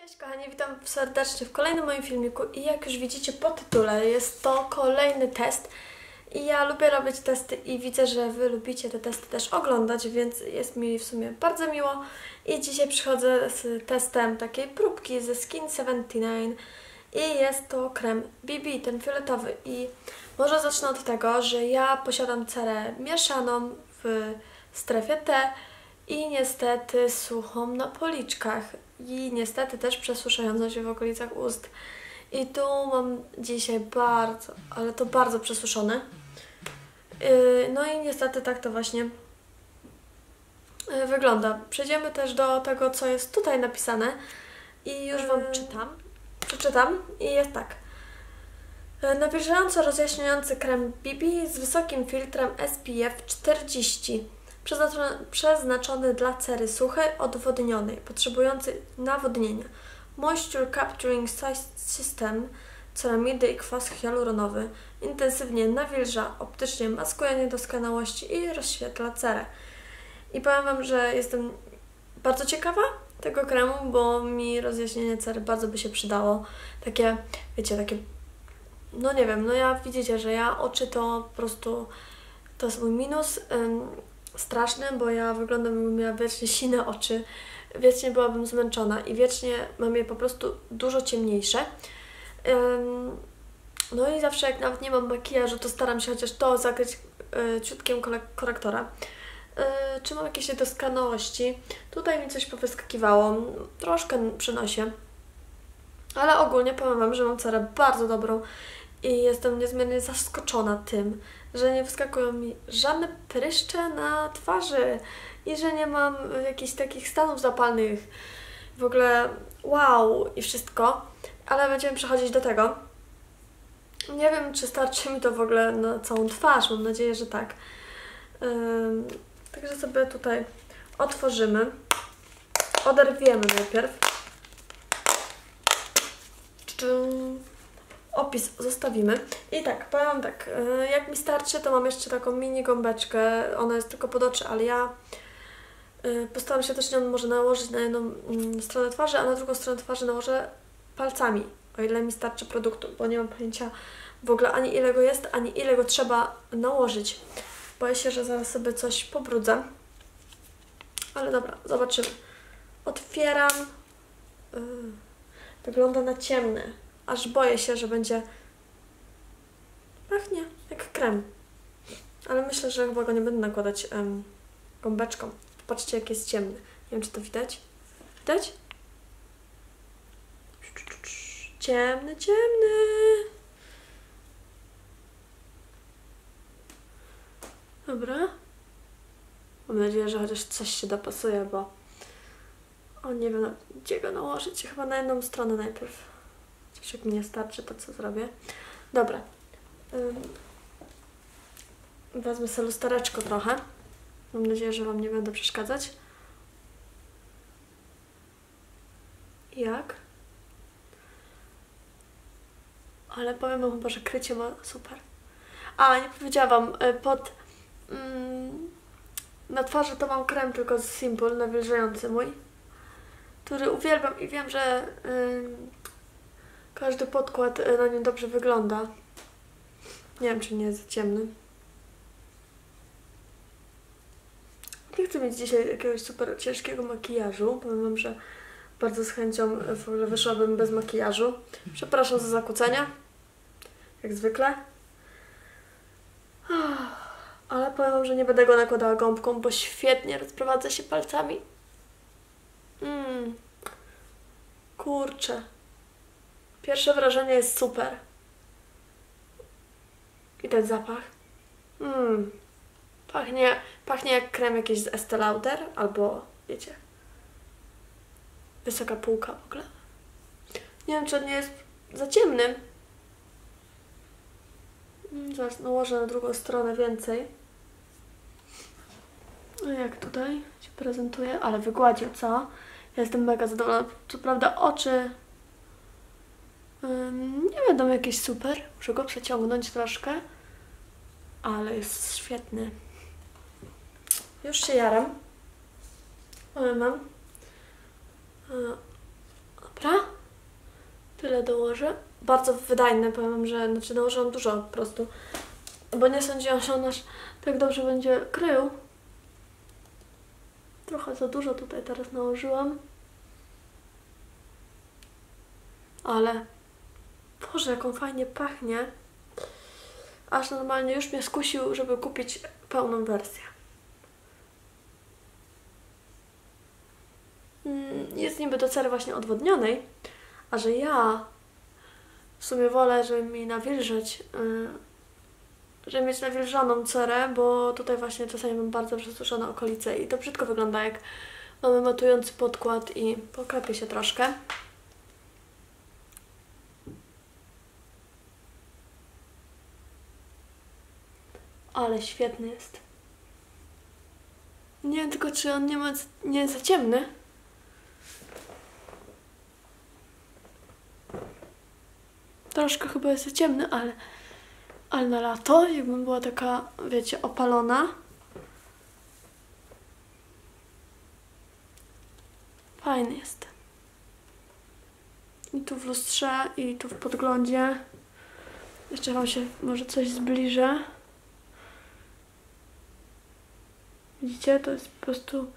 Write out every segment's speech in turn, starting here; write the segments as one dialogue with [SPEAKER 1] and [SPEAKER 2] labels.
[SPEAKER 1] Cześć kochani, witam serdecznie w kolejnym moim filmiku i jak już widzicie po tytule jest to kolejny test i ja lubię robić testy i widzę, że Wy lubicie te testy też oglądać, więc jest mi w sumie bardzo miło i dzisiaj przychodzę z testem takiej próbki ze Skin 79 i jest to krem BB, ten fioletowy i może zacznę od tego, że ja posiadam cerę mieszaną w strefie T i niestety suchą na policzkach i niestety też przesuszającą się w okolicach ust. I tu mam dzisiaj bardzo, ale to bardzo przesuszone. Yy, No i niestety tak to właśnie yy, wygląda. Przejdziemy też do tego, co jest tutaj napisane i już Wam
[SPEAKER 2] Yy.
[SPEAKER 1] czytam. Przeczytam i jest tak. Nawilżająco rozjaśniający krem BB z wysokim filtrem SPF 40. Przeznaczony, dla cery suchej, odwodnionej, potrzebującej nawodnienia. Moisture Capturing Sy- System, ceramidy i kwas hialuronowy. Intensywnie nawilża, optycznie maskuje niedoskonałości i rozświetla cerę. I powiem Wam, że jestem bardzo ciekawa tego kremu, bo mi rozjaśnienie cery bardzo by się przydało. Takie, wiecie, takie, no nie wiem, no ja widzicie, że ja oczy to po prostu, to jest mój minus straszny, bo ja wyglądam jakbym miała wiecznie sine oczy, wiecznie byłabym zmęczona i wiecznie mam je po prostu dużo ciemniejsze. No i zawsze jak nawet nie mam makijażu, to staram się chociaż to zakryć y, ciutkiem korektora. Y, czy mam jakieś niedoskonałości? Tutaj mi coś powyskakiwało, troszkę przy nosie. Ale ogólnie powiem Wam, że mam cerę bardzo dobrą i jestem niezmiernie zaskoczona tym, że nie wyskakują mi żadne pryszcze na twarzy i że nie mam jakichś takich stanów zapalnych. W ogóle wow i wszystko. Ale będziemy przechodzić do tego. Nie wiem, czy starczy mi to w ogóle na całą twarz. Mam nadzieję, że tak. Także sobie tutaj otworzymy. Oderwiemy najpierw. Czczym. Opis zostawimy. I tak, powiem tak, y, jak mi starczy, to mam jeszcze taką mini gąbeczkę. Ona jest tylko pod oczy, ale ja y, postaram się też ją może nałożyć na jedną mm, stronę twarzy, a na drugą stronę twarzy nałożę palcami, o ile mi starczy produktu, bo nie mam pojęcia w ogóle ani ile go jest, ani ile go trzeba nałożyć. Boję się, że zaraz sobie coś pobrudzę. Ale dobra, zobaczymy. Otwieram. Yy, wygląda na ciemny. Aż boję się, że będzie. Pachnie jak krem. Ale myślę, że chyba go nie będę nakładać gąbeczką. Patrzcie, jak jest ciemny. Nie wiem, czy to widać. Widać? Ciemny, ciemny. Dobra. Mam nadzieję, że chociaż coś się dopasuje, bo o nie wiem, gdzie go nałożyć. Chyba na jedną stronę najpierw. Jak mi nie starczy, to co zrobię? Dobra. Wezmę sobie lustereczko trochę. Mam nadzieję, że Wam nie będę przeszkadzać. Jak? Ale powiem Wam chyba, że krycie ma super. A, nie powiedziałam Wam, y, pod... Mm, na twarzy to mam krem tylko z Simple, nawilżający mój, który uwielbiam i wiem, że ym, każdy podkład y, na nim dobrze wygląda. Nie wiem, czy nie jest ciemny. Nie chcę mieć dzisiaj jakiegoś super ciężkiego makijażu. Powiem Wam, że bardzo z chęcią y, w ogóle wyszłabym bez makijażu. Przepraszam za zakłócenia. Jak zwykle. Ale powiem Wam, że nie będę go nakładała gąbką, bo świetnie rozprowadza się palcami. Mmm. Kurczę. Pierwsze wrażenie jest super. I ten zapach. Mmm. Pachnie, pachnie jak krem jakiś z Estee Lauder, albo wiecie, wysoka półka w ogóle. Nie wiem, czy on nie jest za ciemny. Mm, Zaraz nałożę na drugą stronę więcej. No jak tutaj się prezentuje, ale wygładził, co? Ja jestem mega zadowolona. Co prawda oczy nie będą jakieś super. Muszę go przeciągnąć troszkę. Ale jest świetny. Już się jaram. Ale mam. Dobra. Tyle dołożę. Bardzo wydajne, powiem, że znaczy nałożyłam dużo po prostu. Bo nie sądziłam, że on aż tak dobrze będzie krył. Trochę za dużo tutaj teraz nałożyłam. Ale Boże, jak on fajnie pachnie. Aż normalnie już mnie skusił, żeby kupić pełną wersję. Mm, Jest niby do cery właśnie odwodnionej, a że ja w sumie wolę, żeby mi nawilżyć, yy, żeby mieć nawilżoną cerę, bo tutaj właśnie czasami mam bardzo przesuszone okolice i to brzydko wygląda, jak mamy matujący podkład i poklepię się troszkę. Ale świetny jest. Nie wiem tylko, czy on nie, ma, nie jest za ciemny. Troszkę chyba jest za ciemny, ale, ale na lato, jakbym była taka, wiecie, opalona. Fajny jest. I tu w lustrze, i tu w podglądzie. Jeszcze Wam się może coś zbliżę. Widzicie? To jest po prostu...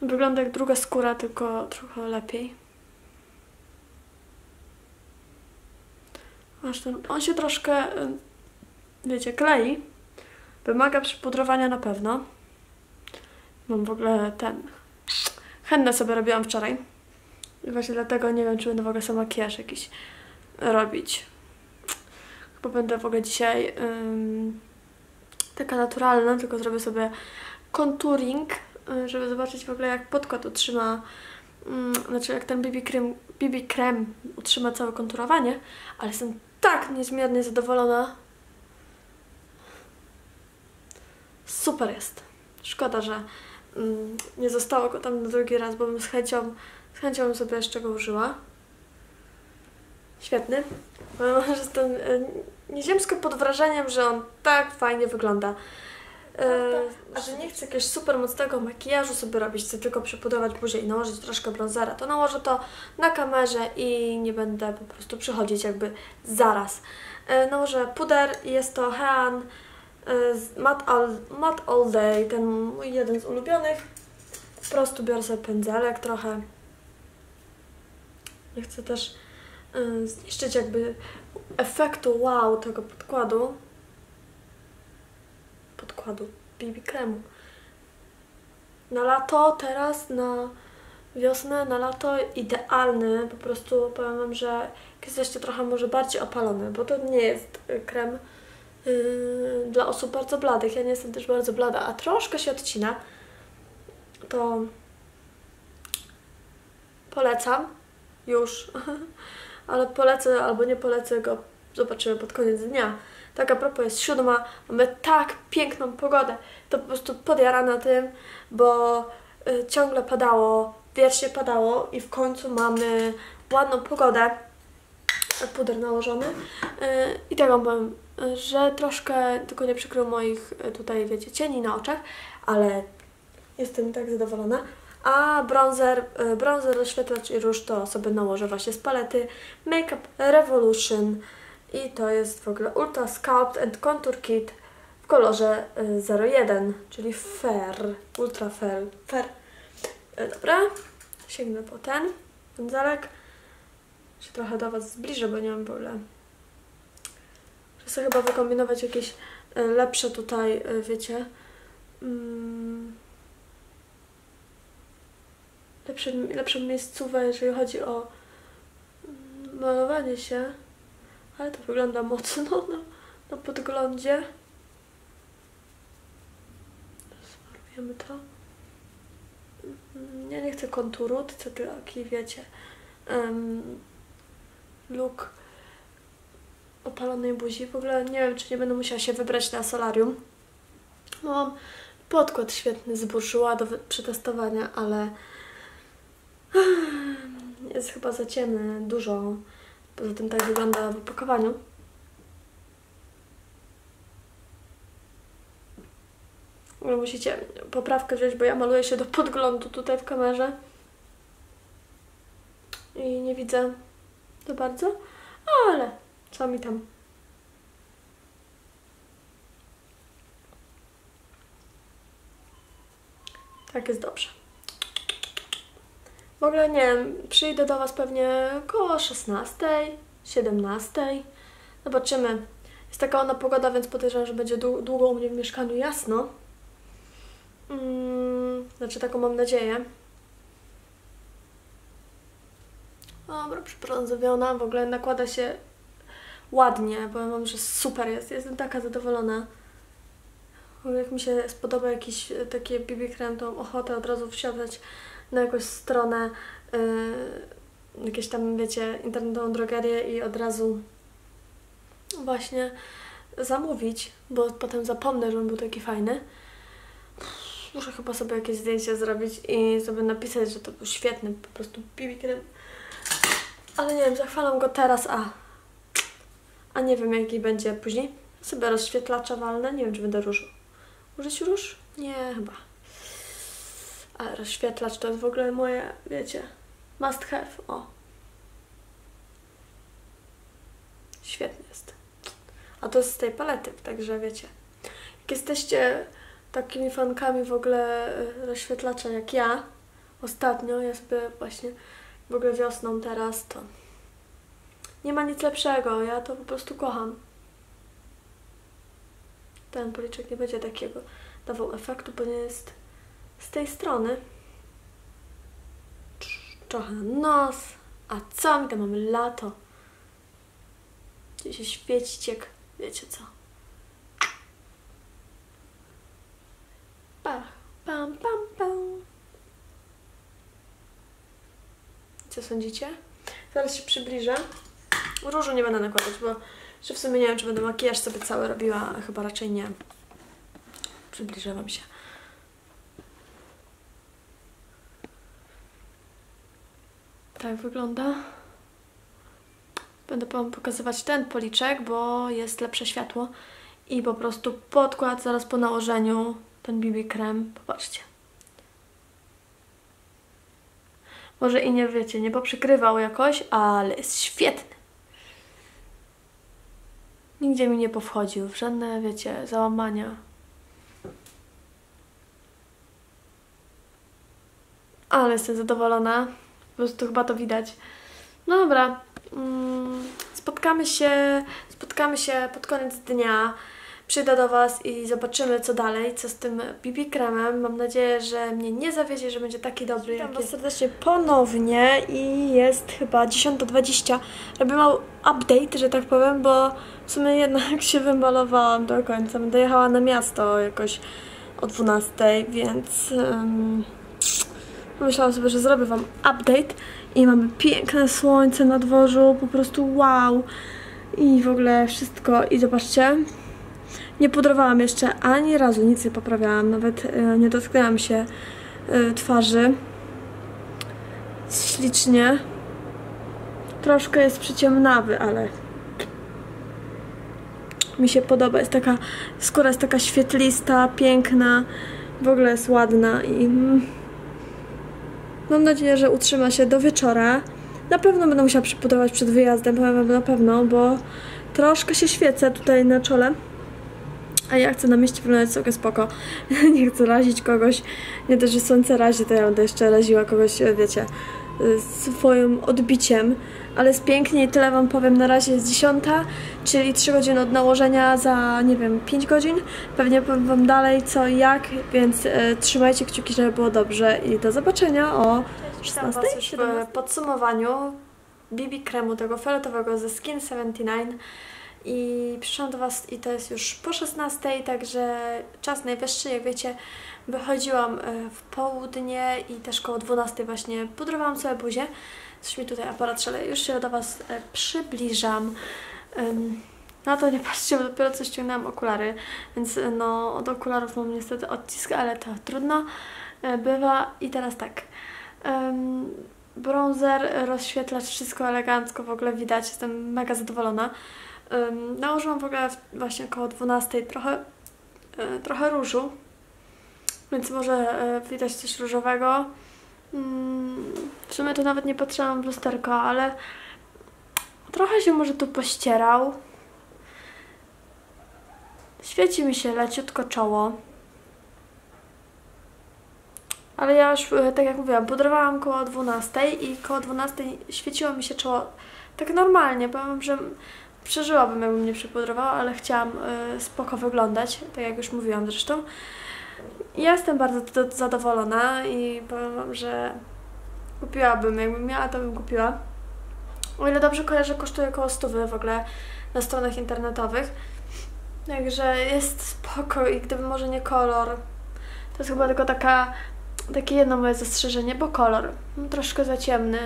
[SPEAKER 1] Wygląda jak druga skóra, tylko trochę lepiej. Aż ten, on się troszkę, y, wiecie, klei. Wymaga przypudrowania na pewno. Mam w ogóle ten... Hennę sobie robiłam wczoraj. I właśnie dlatego nie wiem, czy będę w ogóle sam makijaż jakiś robić. Chyba będę w ogóle dzisiaj taka naturalna, tylko zrobię sobie contouring, y, żeby zobaczyć w ogóle jak podkład utrzyma, ym, znaczy jak ten BB krem, BB krem utrzyma całe konturowanie, ale jestem tak niezmiernie zadowolona. Super jest. Szkoda, że ym, nie zostało go tam na drugi raz, bo bym z chęcią, z chęcią bym sobie jeszcze go użyła. Świetny. Jestem y, nieziemsko pod wrażeniem, że on tak fajnie wygląda. Y, a że nie chcę jakiegoś super mocnego makijażu sobie robić, chcę tylko przypudrować buzię i nałożyć troszkę bronzera, to nałożę to na kamerze i nie będę po prostu przychodzić jakby zaraz. Y, nałożę puder i jest to Hean Matte All, Matte All Day, ten mój jeden z ulubionych. Po prostu biorę sobie pędzelek trochę. Nie chcę też zniszczyć jakby efektu wow tego podkładu. Podkładu BB kremu. Na lato, teraz na wiosnę, na lato idealny. Po prostu powiem Wam, że jak jesteście trochę może bardziej opalone, bo to nie jest y, krem yy, dla osób bardzo bladych. Ja nie jestem też bardzo blada, a troszkę się odcina. To polecam już. ale polecę albo nie polecę go, zobaczymy pod koniec dnia. Tak a propos jest siódma, mamy tak piękną pogodę, to po prostu podjarana tym, bo y, ciągle padało, wiecznie padało i w końcu mamy ładną pogodę, puder nałożony. Y, i tak powiem, że troszkę tylko nie przykrył moich y, tutaj, wiecie, cieni na oczach, ale jestem tak zadowolona. A bronzer, y, bronzer, rozświetlacz i róż to sobie nałożę właśnie z palety Makeup Revolution i to jest w ogóle Ultra Sculpt and Contour Kit w kolorze y, 01, czyli Fair, Ultra Fair. fair. Y, Dobra, sięgnę po ten pędzelek. Się trochę do Was zbliżę, bo nie mam. Muszę sobie chyba wykombinować jakieś lepsze tutaj, wiecie, mm, lepsze, lepszą miejscówę, jeżeli chodzi o mm, malowanie się. Ale to wygląda mocno na, na podglądzie. Smarujemy to. Mm, Ja nie chcę konturu, chcę taki, wiecie, um, look opalonej buzi. W ogóle nie wiem, czy nie będę musiała się wybrać na solarium. Mam podkład świetny z do przetestowania, ale jest chyba za ciemny, dużo. Poza tym tak wygląda w opakowaniu. Musicie poprawkę wziąć, bo ja maluję się do podglądu tutaj w kamerze. I nie widzę za bardzo, ale co mi tam. Tak jest dobrze. W ogóle nie wiem, przyjdę do Was pewnie około 16, 17. Zobaczymy. Jest taka ona pogoda, więc podejrzewam, że będzie długo u mnie w mieszkaniu jasno. Mm, znaczy taką mam nadzieję. Dobra, przybrązowiona, w ogóle nakłada się ładnie, powiem Wam, że super jest. Jestem taka zadowolona. Jak mi się spodoba jakiś e, taki BB krem, to ochotę od razu wsiadać na jakąś stronę, yy, jakieś tam, wiecie, internetową drogerię i od razu właśnie zamówić, bo potem zapomnę, że on był taki fajny. Muszę chyba sobie jakieś zdjęcie zrobić i sobie napisać, że to był świetny po prostu BB krem. Ale nie wiem, zachwalam go teraz, a a nie wiem jaki będzie później. Sobie rozświetlacza walne, nie wiem czy będę róż użyć róż? Nie, chyba. Ale rozświetlacz to jest w ogóle moje, wiecie, must have. O. Świetny jest. A to jest z tej palety, także wiecie. Jak jesteście takimi fankami w ogóle e, rozświetlacza jak ja, ostatnio, ja sobie właśnie w ogóle wiosną teraz, to nie ma nic lepszego. Ja to po prostu kocham. Ten policzek nie będzie takiego dawał efektu, bo nie jest z tej strony. Trochę nos. A co mi tam mamy lato? Gdzie się świecić jak wiecie co. Pach, pam, pam, pam. Co sądzicie? Zaraz się przybliżę. Różu nie będę nakładać, bo że w sumie nie wiem, czy będę makijaż sobie cały robiła, chyba raczej nie. Przybliżę Wam się. Tak wygląda. Będę Wam pokazywać ten policzek, bo jest lepsze światło. I po prostu podkład zaraz po nałożeniu, ten BB krem. Popatrzcie. Może i nie wiecie, nie poprzykrywał jakoś, ale jest świetny. Nigdzie mi nie powchodził, w żadne, wiecie, załamania. Ale jestem zadowolona. Po prostu chyba to widać. No dobra. Mm, spotkamy się, spotkamy się pod koniec dnia przyjdę do Was i zobaczymy co dalej, co z tym BB kremem. Mam nadzieję, że mnie nie zawiedzie, że będzie taki dobry. Witam Was serdecznie ponownie i jest chyba 10.20. Robię mały update, że tak powiem, bo w sumie jednak się wymalowałam do końca. Będę jechała na miasto jakoś o 12, więc um, myślałam sobie, że zrobię Wam update i mamy piękne słońce na dworzu, po prostu wow. I w ogóle wszystko. I zobaczcie, nie pudrowałam jeszcze ani razu, nic nie poprawiałam, nawet e, nie dotknęłam się e, twarzy. Ślicznie. Troszkę jest przyciemnawy, ale mi się podoba. Jest taka, skóra jest taka świetlista, piękna, w ogóle jest ładna i mm, mam nadzieję, że utrzyma się do wieczora. Na pewno będę musiała przypudrować przed wyjazdem, powiem na pewno, bo troszkę się świecę tutaj na czole. A ja chcę na mieście wyglądać sobie spoko. nie chcę razić kogoś. Nie dość, że słońce razi, to ja będę jeszcze raziła kogoś, wiecie, swoim odbiciem. Ale jest pięknie i tyle Wam powiem. Na razie jest dziesiąta, czyli 3 godziny od nałożenia za, nie wiem, 5 godzin. Pewnie powiem Wam dalej co i jak, więc e, trzymajcie kciuki, żeby było dobrze i do zobaczenia o 16. W podsumowaniu BB kremu tego fioletowego ze Skin 79 i przyszłam do Was i to jest już po 16, także czas najwyższy, jak wiecie, wychodziłam e, w południe i też koło 12 właśnie pudrowałam sobie buzię. Coś mi tutaj aparat szale, już się do Was e, przybliżam. Na to nie patrzcie, bo dopiero co ściągnęłam okulary, więc e, no od okularów mam niestety odcisk, ale to trudno bywa. I teraz tak, bronzer, rozświetlacz, wszystko elegancko w ogóle widać, jestem mega zadowolona. Nałożyłam w ogóle właśnie około 12 trochę, trochę różu, więc może e, widać coś różowego. Mm, w sumie to nawet nie patrzyłam w lusterko, ale trochę się może tu pościerał. Świeci mi się leciutko czoło. Ale ja już, e, tak jak mówiłam, pudrowałam koło 12 i koło 12 świeciło mi się czoło tak normalnie. Powiem, że przeżyłabym, jakbym nie przypudrowała, ale chciałam y, spoko wyglądać, tak jak już mówiłam zresztą. Ja jestem bardzo zadowolona i powiem Wam, że kupiłabym, jakbym miała, to bym kupiła. O ile dobrze kojarzę, kosztuje około 100 w ogóle na stronach internetowych. Także jest spoko i gdyby może nie kolor, to jest chyba tylko taka, takie jedno moje zastrzeżenie, bo kolor troszkę za ciemny.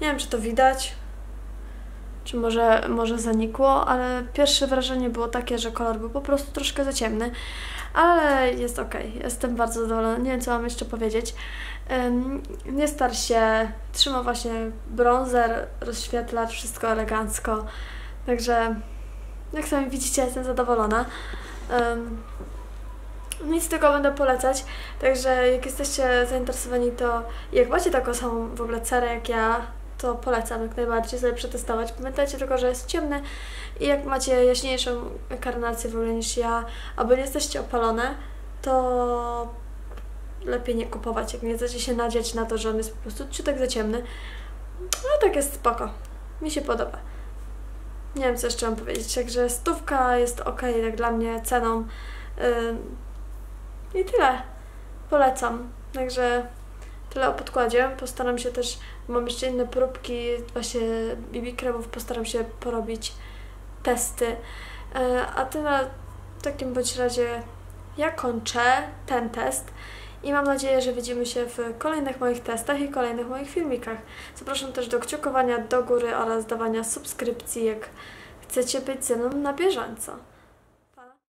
[SPEAKER 1] Nie wiem, czy to widać, czy może, może zanikło, ale pierwsze wrażenie było takie, że kolor był po prostu troszkę za ciemny, ale jest ok, jestem bardzo zadowolona, nie wiem co mam jeszcze powiedzieć. Nie star się, trzyma właśnie bronzer, rozświetlacz, wszystko elegancko, także jak sami widzicie jestem zadowolona. Nic tylko będę polecać, także jak jesteście zainteresowani to jak macie taką samą w ogóle cerę jak ja, to polecam jak najbardziej sobie przetestować. Pamiętajcie tylko, że jest ciemny i jak macie jaśniejszą karnację w ogóle niż ja, albo nie jesteście opalone, to lepiej nie kupować, jak nie chcecie się nadziać na to, że on jest po prostu ciutek za ciemny. No tak jest spoko. Mi się podoba. Nie wiem, co jeszcze mam powiedzieć. Także stówka jest ok, tak dla mnie ceną. Yy, I tyle. Polecam. Także tyle o podkładzie. Postaram się też, mam jeszcze inne próbki właśnie BB kremów, postaram się porobić testy. E, a tyle w takim bądź razie ja kończę ten test i mam nadzieję, że widzimy się w kolejnych moich testach i kolejnych moich filmikach. Zapraszam też do kciukowania do góry oraz dawania subskrypcji, jak chcecie być ze mną na bieżąco.